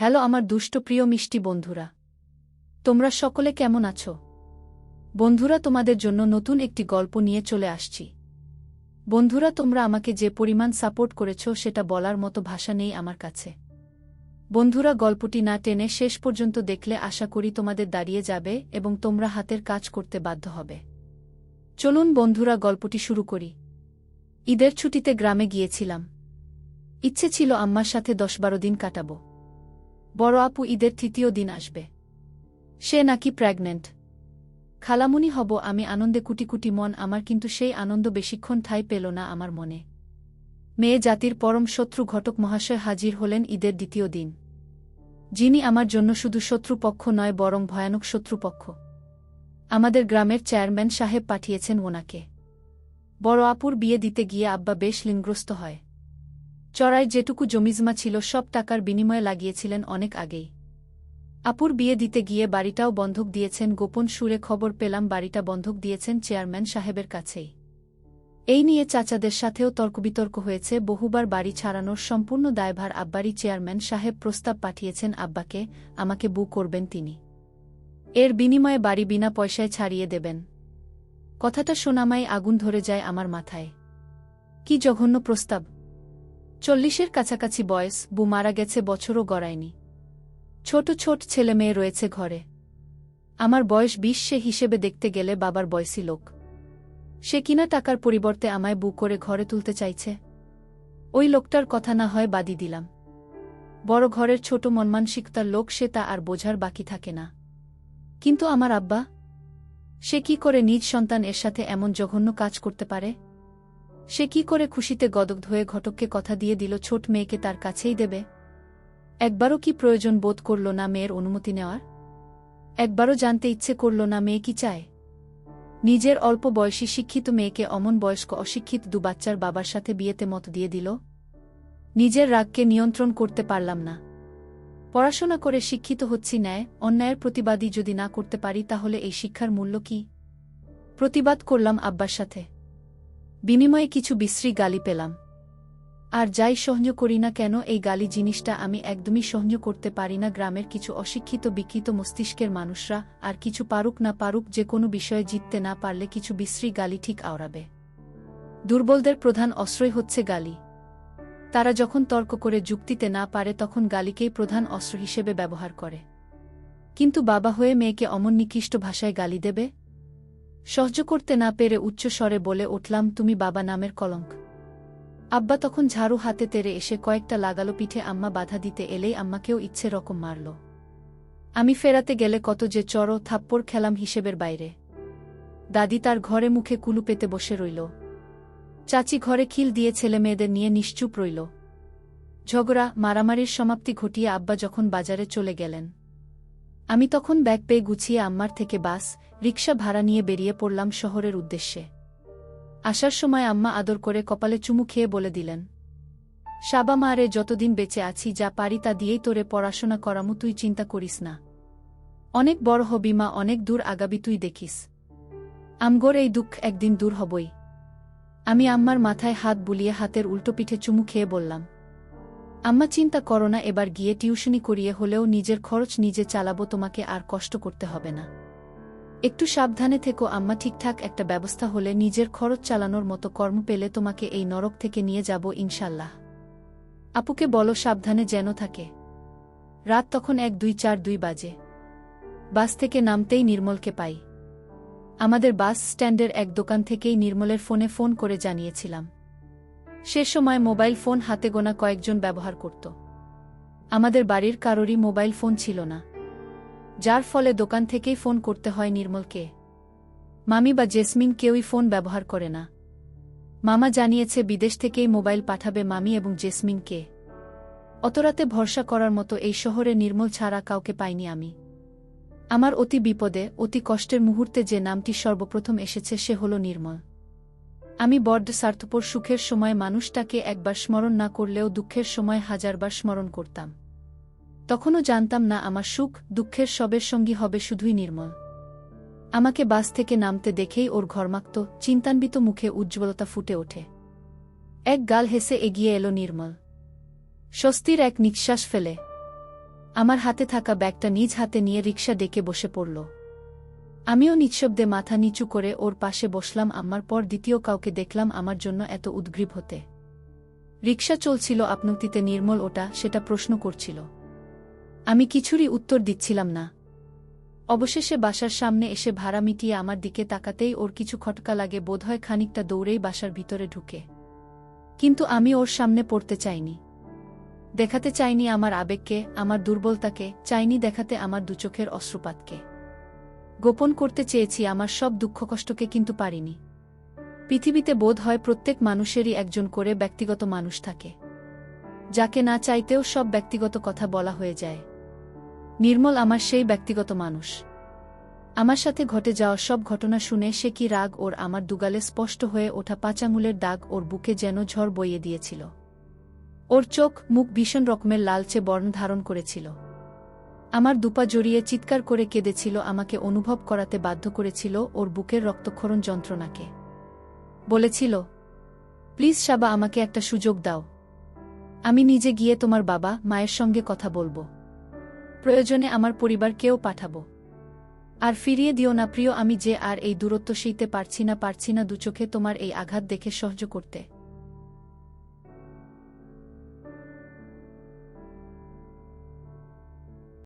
Hello আমার দুষ্ট প্রিয় মিষ্টি বন্ধুরা। তোমরা সকলে কেমন আছো? বন্ধুরা, তোমাদের জন্য নতুন একটি গল্প নিয়ে চলে আসছি। বন্ধুরা, তোমরা আমাকে যে পরিমাণ সাপোর্ট করেছ সেটা বলার মতো ভাষা নেই আমার কাছে। বন্ধুরা, গল্পটি না টেনে শেষ পর্যন্ত দেখলে আশা করি তোমাদের দাঁড়িয়ে যাবে এবং তোমরা হাতের কাজ করতে বাধ্য হবে। চলুন বন্ধুরা, গল্পটি শুরু করি। ঈদের ছুটিতে গ্রামে গিয়েছিলাম। ইচ্ছে ছিল আম্মার সাথে দশ বারো দিন কাটাবো। বড় আপু ঈদের তৃতীয় দিন আসবে। সে নাকি প্রেগনেন্ট খালামুনি হব, আমি আনন্দে কুটি কুটি মন, আমার কিন্তু সেই আনন্দ বেশিক্ষণ ঠাই পেল না আমার মনে। মেয়ে জাতির পরম শত্রু ঘটক মহাশয় হাজির হলেন ঈদের দ্বিতীয় দিন। যিনি আমার জন্য শুধু শত্রুপক্ষ নয়, বরং ভয়ানক শত্রুপক্ষ। আমাদের গ্রামের চেয়ারম্যান সাহেব পাঠিয়েছেন ওনাকে। বড় আপুর বিয়ে দিতে গিয়ে আব্বা বেশ লিঙ্গ্রস্ত হয়। চড়াই যেটুকু জমিজমা ছিল, সব টাকার বিনিময়ে লাগিয়েছিলেন অনেক আগেই। আপুর বিয়ে দিতে গিয়ে বাড়িটাও বন্ধক দিয়েছেন, গোপন সুরে খবর পেলাম, বাড়িটা বন্ধক দিয়েছেন চেয়ারম্যান সাহেবের কাছেই। এই নিয়ে চাচাদের সাথেও তর্কবিতর্ক হয়েছে, বহুবার বাড়ি ছাড়ানোর সম্পূর্ণ দায়ভার আব্বারই চেয়ারম্যান সাহেব প্রস্তাব পাঠিয়েছেন আব্বাকে, আমাকে বু করবেন তিনি। এর বিনিময়ে বাড়ি বিনা পয়সায় ছাড়িয়ে দেবেন। কথাটা শোনামাই আগুন ধরে যায় আমার মাথায়। কি জঘন্য প্রস্তাব! চল্লিশের কাছাকাছি বয়স, বু মারা গেছে, বছরও গড়ায়নি। ছোট ছোট ছেলে মেয়ে রয়েছে ঘরে। আমার বয়স বিশ, সে হিসেবে দেখতে গেলে বাবার বয়সী লোক। সে কিনা টাকার পরিবর্তে আমায় বু করে ঘরে তুলতে চাইছে। ওই লোকটার কথা না হয় বাদি দিলাম। বড় ঘরের ছোট মনমানসিকতার লোক সে তা আর বোঝার বাকি থাকে না। কিন্তু আমার আব্বা? সে কি করে নিজ সন্তান এর সাথে এমন জঘন্য কাজ করতে পারে? সে কি করে খুশিতে গদগ্ধ হয়ে ঘটককে কথা দিয়ে দিল, ছোট মেয়েকে তার কাছেই দেবে। একবারও কি প্রয়োজন বোধ করল না মেয়ের অনুমতি নেওয়ার? একবারও জানতে ইচ্ছে করল না মেয়ে কি চায়? নিজের অল্প বয়সী শিক্ষিত মেয়েকে অমন বয়স্ক অশিক্ষিত দু বাচ্চার বাবার সাথে বিয়েতে মত দিয়ে দিল। নিজের রাগকে নিয়ন্ত্রণ করতে পারলাম না। পড়াশোনা করে শিক্ষিত হচ্ছি ন্যায়, অন্যায়ের প্রতিবাদী যদি না করতে পারি তাহলে এই শিক্ষার মূল্য কি? প্রতিবাদ করলাম আব্বার সাথে। বিনিময়ে কিছু বিশ্রী গালি পেলাম। আর যাই সহ্য করি না কেন, এই গালি জিনিসটা আমি একদমই সহ্য করতে পারি না গ্রামের কিছু অশিক্ষিত, বিকৃত মস্তিষ্কের মানুষরা, আর কিছু পারুক না পারুক, যে কোনো বিষয়ে জিততে না পারলে কিছু বিশ্রী গালি ঠিক আওড়াবে। দুর্বলদের প্রধান অস্ত্রই হচ্ছে গালি। তারা যখন তর্ক করে যুক্তিতে না পারে, তখন গালিকেই প্রধান অস্ত্র হিসেবে ব্যবহার করে। কিন্তু বাবা হয়ে মেয়েকে অমন নিকৃষ্ট ভাষায় গালি দেবে? সহ্য করতে না পেরে উচ্চ স্বরে বলে উঠলাম, তুমি বাবা নামের কলঙ্ক। আব্বা তখন ঝাড়ু হাতে তেরে এসে কয়েকটা লাগালো পিঠে, আম্মা বাধা দিতে এলেই আম্মাকেও ইচ্ছে রকম মারল। আমি ফেরাতে গেলে কত যে চড়ো থাপ্পড় খেলাম হিসেবের বাইরে। দাদি তার ঘরে মুখে কুলু পেতে বসে রইল। চাচি ঘরে খিল দিয়ে ছেলে মেয়েদের নিয়ে নিশ্চুপ রইল। ঝগড়া, মারামারির সমাপ্তি ঘটিয়ে আব্বা যখন বাজারে চলে গেলেন। আমি তখন ব্যাগ পেয়ে গুছিয়ে আম্মার থেকে বাস রিক্সা ভাড়া নিয়ে বেরিয়ে পড়লাম শহরের উদ্দেশ্যে। আসার সময় আম্মা আদর করে কপালে চুমু খেয়ে বলে দিলেন, সাবা মারে যতদিন বেঁচে আছি, যা পারি তা দিয়েই তোরে পড়াশোনা করামু, তুই চিন্তা করিস না। অনেক বড় হবি মা, অনেক দূর আগাবি, তুই দেখিস। আমগোর এই দুঃখ একদিন দূর হবই। আমি আম্মার মাথায় হাত বুলিয়ে হাতের উল্টো পিঠে চুমু খেয়ে বললাম আম্মা চিন্তা করো না, এবার গিয়ে টিউশনি করিয়ে হলেও নিজের খরচ নিজে চালাবো, তোমাকে আর কষ্ট করতে হবে না। একটু সাবধানে থেকো, আম্মা ঠিকঠাক একটা ব্যবস্থা হলে নিজের খরচ চালানোর মতো কর্ম পেলে তোমাকে এই নরক থেকে নিয়ে যাব, ইনশাল্লাহ। আপুকে বলো, সাবধানে যেন থাকে। রাত তখন এক, দুই, চার, দুই বাজে। বাস থেকে নামতেই নির্মলকে পাই। আমাদের বাস স্ট্যান্ডের এক দোকান থেকেই নির্মলের ফোনে ফোন করে জানিয়েছিলাম। সে সময় মোবাইল ফোন হাতে গোনা কয়েকজন ব্যবহার করত। আমাদের বাড়ির কারোরই মোবাইল ফোন ছিল না। যার ফলে দোকান থেকেই ফোন করতে হয় নির্মলকে। মামি বা জেসমিন কেউই ফোন ব্যবহার করে না। মামা জানিয়েছে বিদেশ থেকেই মোবাইল পাঠাবে মামি এবং জেসমিনকে। অতরাতে ভরসা করার মতো এই শহরে নির্মল ছাড়া কাউকে পাইনি আমি। আমার অতি বিপদে, অতি কষ্টের মুহূর্তে যে নামটি সর্বপ্রথম এসেছে সে হল নির্মল। আমি বড্ড স্বার্থপর সুখের সময় মানুষটাকে একবার স্মরণ না করলেও দুঃখের সময় হাজারবার স্মরণ করতাম। তখনও জানতাম না আমার সুখ, দুঃখের সবের সঙ্গী হবে শুধুই নির্মল। আমাকে বাস থেকে নামতে দেখেই ওর ঘরমাক্ত, চিন্তান্বিত মুখে উজ্জ্বলতা ফুটে ওঠে। এক গাল হেসে এগিয়ে এলো নির্মল। স্বস্তির এক নিঃশ্বাস ফেলে। আমার হাতে থাকা ব্যাগটা নিজ হাতে নিয়ে রিক্সা ডেকে বসে পড়ল। আমিও নিঃশব্দে মাথা নিচু করে ওর পাশে বসলাম আমার পর দ্বিতীয় কাউকে দেখলাম আমার জন্য এত উদ্গ্রীব হতে। রিক্সা চলছিল আপনতিতে নির্মল ওটা, সেটা প্রশ্ন করছিল। আমি কিছুরই উত্তর দিচ্ছিলাম না। অবশেষে বাসার সামনে এসে ভাড়া মিটিয়ে আমার দিকে তাকাতেই ওর কিছু খটকা লাগে, বোধহয় খানিকটা দৌড়েই বাসার ভিতরে ঢুকে। কিন্তু আমি ওর সামনে পড়তে চাইনি। দেখাতে চাইনি আমার আবেগকে, আমার দুর্বলতাকে, চাইনি দেখাতে আমার দুচোখের অশ্রুপাতকে। গোপন করতে চেয়েছি, আমার সব দুঃখ কষ্টকে কিন্তু পারিনি। পৃথিবীতে বোধ হয় প্রত্যেক মানুষেরই একজন করে ব্যক্তিগত মানুষ থাকে। যাকে না চাইতেও সব ব্যক্তিগত কথা বলা হয়ে যায়। নির্মল আমার সেই ব্যক্তিগত মানুষ। আমার সাথে ঘটে যাওয়া সব ঘটনা শুনে সে কি রাগ ওর আমার দুগালে স্পষ্ট হয়ে ওঠা পাঁচাঙুলের দাগ ওর বুকে যেন ঝড় বইয়ে দিয়েছিল। ওর চোখ মুখ ভীষণ রকমের লালচে বর্ণ ধারণ করেছিল। আমার দুপা জড়িয়ে চিৎকার করে কেঁদেছিল, আমাকে অনুভব করাতে বাধ্য করেছিল ওর বুকের রক্তক্ষরণ যন্ত্রণাকে। বলেছিল, প্লিজ সাবা, আমাকে একটা সুযোগ দাও। আমি নিজে গিয়ে তোমার বাবা, মায়ের সঙ্গে কথা বলব। প্রয়োজনে আমার পরিবারকেও পাঠাবো। আর ফিরিয়ে দিও না প্রিয়, আমি যে আর এই দূরত্ব সইতে পারছি না পারছি না দুচোখে তোমার এই আঘাত দেখে সহ্য করতে।